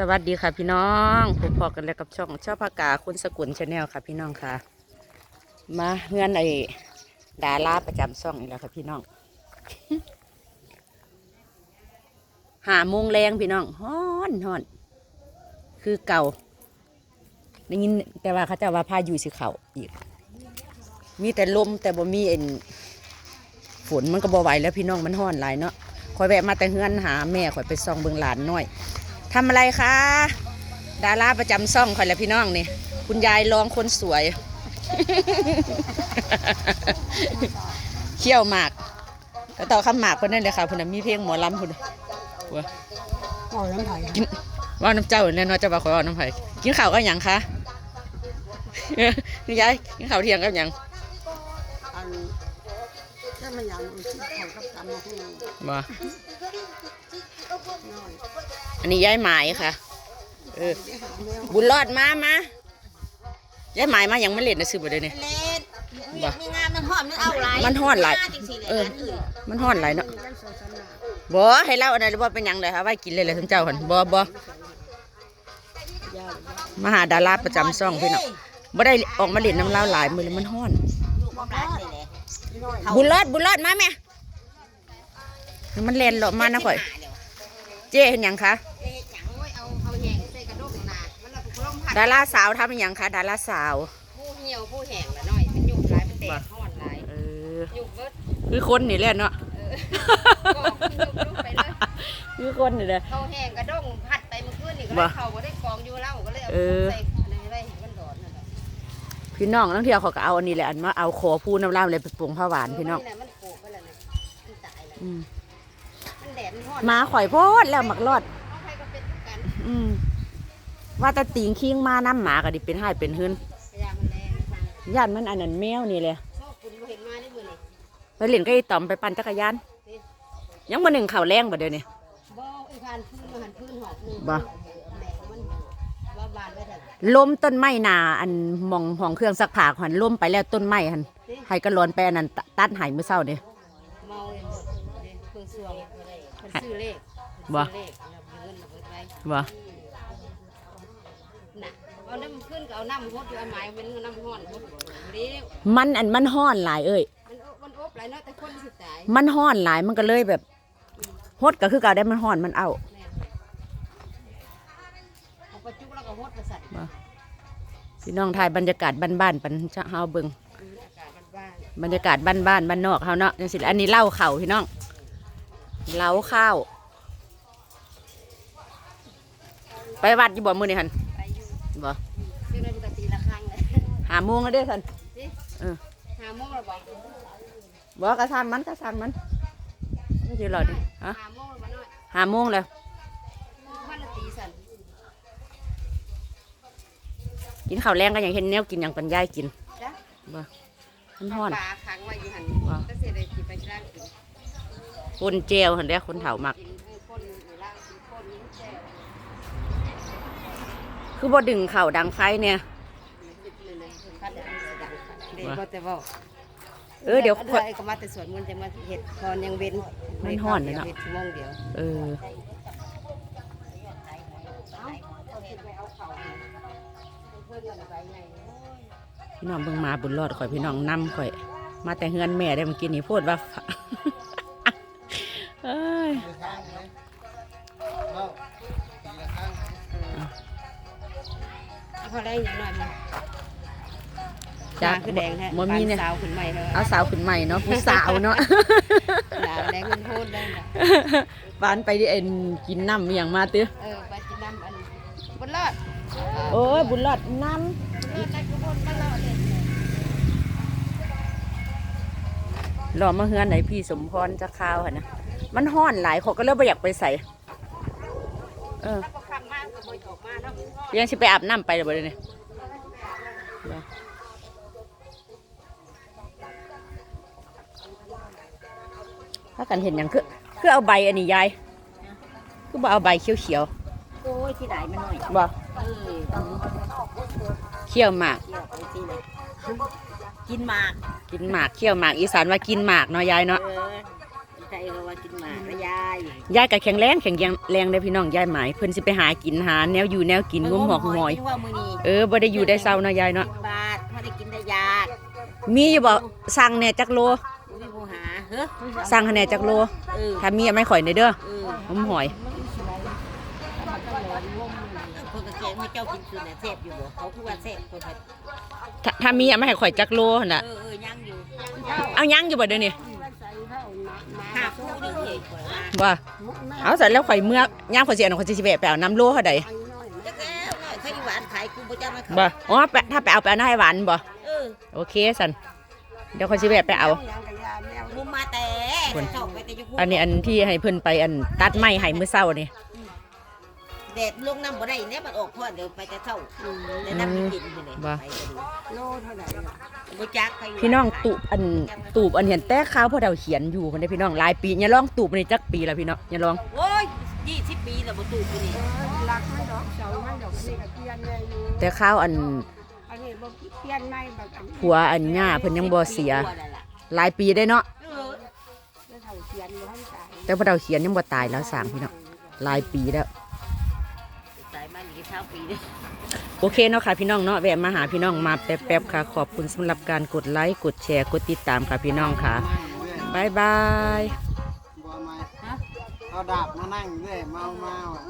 สวัสดีค่ะพี่น้องพบพอกันแล้วกับช่องชอบพากาคุณสกุลชาแนลค่ะพี่น้องค่ะ มาเงื่อนไอ้ดาราประจำช่องนี่แหละค่ะพี่น้อง หาโมงแรงพี่น้องฮ้อนฮ้อน คือเก่าได้ยินแต่ว่าเขาจะว่าพายุสิเขาอีก มีแต่ลมแต่บ่มีเอ็นฝนมันก็บ่ไหวแล้วพี่น้องมันฮ้อนหลายเนาะคอยแวะมาแต่เฮือนหาแม่คอยไปส่องเบิงหลานน้อย ทำอะไรคะ ดาราประจำซ่องคอยแหละพี่น้องนี่ คุณยายรองคนสวย เขี้ยวหมากแล้วต่อคำหมากคนนั้นเลยค่ะพุ่นนะมีเพลงหมอลำพุ่นน่ะว้าอ๋อน้ำไผ่กินว่าน้ำเจ้าเนี่ยเนาะจะว่าขอยว่าน้ำไผ่กินข้าวก็ยังคะนี่ยายกินข้าวเที่ยงกับหยังอันถ้ามันอยากมันสิเขากับตำมาให้น้อยบ่ อันนี้ยายหมายค่ะ เออได้หาแมวบุญรอดมามายายหมายมายังไม่เล่นนะซื้อบ่ได้เนี่ย เล่นมีงานมันหอมมันเอาไรมันฮ้อนหลาย จริงๆเอเลอยอื่นมันฮ้อนหลายเนาะมีกันสองสามหน้าบ่ให้เล่าอันนั้นบ่เป็นหยังเลยค่ะไว้กินเลยเลยท่านเจ้าหันบ่บ่ยาวเลยมาหาดาราประจำซ่องพี่น้องบ่ได้ออกมาเล่นน้ำเล่าหลายมือเลยมันฮ้อน ลูกความรักเลยแหละบุญรอดบุญรอดมาแม่ให้มันเล่นหรอมานะข่อย เจ๊เห็นหยังคะเอ๊ะจังโอ้ยเอาเอาแหงใส่กระด้งนามันเอาลมพัดดาราสาวทำเป็นหยังคะดาราสาวผู้เหี่ยวผู้แห้งละหน่อยมันยุบหลายมันแตกห้อนหลายเออยุบเบิดคือคนนี่แหละเนาะเออก็ยุบๆไปเลยคือคนนี่แหละเขาแห้งกระด้งพัดไปเมื่อคืนนี่ก็บ่เลยเขาก็ได้กองอยู่แล้วก็เลยเอาเออใส่ในไว้ให้มันดอดนั่นแหละพี่น้องทั้งเที่ยวเขาก็เอาอันนี้แหละอันมาเอาคอผู้น้ำเล่าเลยไปปรุงผ้าหวานพี่น้องแหละมันโผล่ไปแล้วนะมันตายแล้ว อืมมันแดดมันร้อนมาข่อยโพดแล้วหมักรอดเอาใครก็เป็นทุกกันอืมว่าแต่ติงคิงมาน้ำหมาก็ดิเป็นให้เป็นหืนพยายามมันแรงนะย่านมันอันนั้นแมวนี่เลยชอบคุณบ่เห็นมาได้มือนี่ไปเล่นก็ไอ้ต่อมไปปั่นจักรยาน ยังมาหนึ่งข่าวแรงบ่เดี๋ยวนี้บ่อีกานพื้นมาหันพื้นหอกหนึงบ่แหม่มันว่าบานไว้เถอะล้มต้นไม้หนาอันหมองห้องเครื่องซักผ้าหันล้มไปแล้วต้นไม้หันให้กระลอนไปอันนั้นตตัดใหายเมื่อเช้าเนี่ย นซื้อเลขบ่ซื้อเลขแล้วเงินเอาไว้ไว้บ่น่ะเอาน้ำขึ้นก็เอาน้ำหดอยู่เอาไม้เป็นน้ำห้อนหดเดี๋ยวมันอันมันห้อนหลายเอ้ยมันอบมันอบหลายเนาะแต่คนสิตายมันห้อนหลายมันก็เลยแบบฮดก็คือเก่าได้มันห้อนมันเอาแม่นเอาประจุแล้วก็หดประสัตว์พี่น้องถ่ายบรรยากาศบ้านๆปันจะเฮาเบิ่ง อากาศบ้านบรรยากาศบ้านๆบ้านนอกเฮาเนาะจังสิอันนี้เหล้าเข่าวพี่น้อง เหล้าข้าว ไปวัดอยู่บ่มื้อนี่หั่นๆไปอยู่บ่ซึ่งในปกติละครั้งเลยหาโมงแล้วเด้อท่านสิเออหาโมงแล้วบอกบ่กระซังมันกระซังมันไม่ใช่หรอดิฮะหาโมงแล้วมาหน่อยหาโมงแล้ววันละตีสันกินข้าวแรงก็ยังเห็นแนวกินอย่างปัญญายกินจ้ะบ่มันฮ้อนปลาขังไว้อยู่หันว้าวก็เสียเลยกินไปร่างกิน คนเจลหั่นเด้อคนเฒ่ามักกินให้คนอยู่ร่างกินคนนี้แช่คือบ่ดึงเข่าวดังไฟเนี่ยติดเลยเลยคัดเลยดังเด็กก็จะบอกเออเดี๋ยวเดี๋ยวก็มาแต่สวนมันต์จะมาเห็ดตอนยังเว้นมันฮ้อนเลยเนาะเห็ดชั่วโมงเดียวเออเพื่อนกันไปไงพี่น้องเบิ่งมาบุญรอดข่อยพี่น้องนำข่อย มาแต่เฮือนแม่ได้เมื่อกี้นี่พูดว่า เขาได้อย่างหน่อยมั้ยจ้าคือแดงแท้บ่มีเนี่ยปานสาวขึ้นใหม่เถอะเอาสาวขึ้นใหม่เนาะผู้สาวเนาะหนาแดงขึ้นโพดได้น่ะบ้านไปดิเอ็นกินน้ำอหย่างมาตื้อเออไปกินน้ำอันบนรอดโอ้ยบุญรอดน้รอดได้ก็บนบนรอดเลยำรอมาเฮือนไหนพี่สมพรจะข้าวหั่นนะมันห้อนหลายเขาก็เลยบ่อยากไปใส่เออ ยออกมาเนาะยังสิไปอาบน้ำไปเลยบ่เดี๋ยวนี้ถ้ากันเห็นอย่างคือคือเอาใบอันนี้ยายคือบ่เอาใบเขียวโอ้ยที่ไหนมันหน่อยๆบ่เออต้องเขี้ยวหมากเกี่ยวไปที่ไหนกินหมาก กินหมากเขี้ยวหมากอีสานว่ากินหมากเนาะยายเนาะเออ ใจเขาว่ากินหมากระยายยายก็แข็งแรงแข็งแรงได้อพี่น้องยายหมายเพิ่นสิไปหากินหาแนวอยู่แนวกินงมหอกงอยว่ามื้อนี้เออบ่ได้อยู่ได้เศร้าเนาะยายเนาะบาทพอได้กินได้ยากมีอยู่บ่สั่งแหน่จักโลบ่มีผู้หาเฮ้อสั่งให้แหน่จักโลเออถ้ามีเอาไม่ข่อยในอยเด้อเออหอมหอย คนกระเกงให้เจ้ากินคือน่ะแซ่บอยู่บ่เขาคือว่าแซ่บคนว่าถ้าถ้ามีเอามาให้ข่อยจักโลหั่นน่ะเออเออยังอยู่เอายังอยู่บ่เดี๋ยวนี้ ว่าว่าเอาเสร็จแล้วข่อยเมื่อย่างข่อยสิเอาข่อยสิแวะไปเอาน้ำโลเท่าใดจักแล้วน้อยเขาอยู่หวานขายกูบ่จ้ามาขายบ่อ๋อไปถ้าไปเอาไปเอาหน้าให้หวานบ่เออโอเคสันเดี๋ยวข่อยสิแวะไปเอามุมมาแต่ชอบไปแต่อยู่อันนี้อันที่ให้เพิ่นไปอันตัดไม้ให้มื้อเช้านี่ แดดลงน้ำบ่ได้เนี่ยมันออกพอดเดี๋ยวไปแต่เช้าแล้วน้ำมันกินอยู่เลยไปก็ดีโลเท่าไหร่ล่ะบ่จักใครพี่น้องตูบอันตูบอันเห็นแต่ข้าวพ่อเดาเขียนอยู่คนได้พี่น้องหลายปีอย่าลองตูบนี่จักปีแล้วพี่น้องอย่าลอง โอ้ยยี่สิบปีแล้วบ่ตูกูนี่เออรักมันดอกเสามันดอกนี่ก็เปลี่ยนเลยอยู่แต่ข้าวอันอันนี้บ่เปลี่ยนไม่แบบอันนี้ผัวอันย่าเพิ่นยังบ่เสียหลายปีได้เนาะเออแล้วเท่าเปลี่ยนอยู่ให้ตายแต่พ่อเดาเขียนยังบ่ตายแล้วสร้างพี่น้องหลายปีแล้วตายมานี่ เช้าปีเด้อโอเคเนาะค่ะพี่น้องเนาะแวะมาหาพี่น้องมาแป๊บๆค่ะ ขอบคุณสำหรับการกดไลค์กดแชร์กดติดตามค่ะพี่น้องค่ะบายบายบ่ไหมเอาดาบมานั่งเรื่อยเมาเมาอะ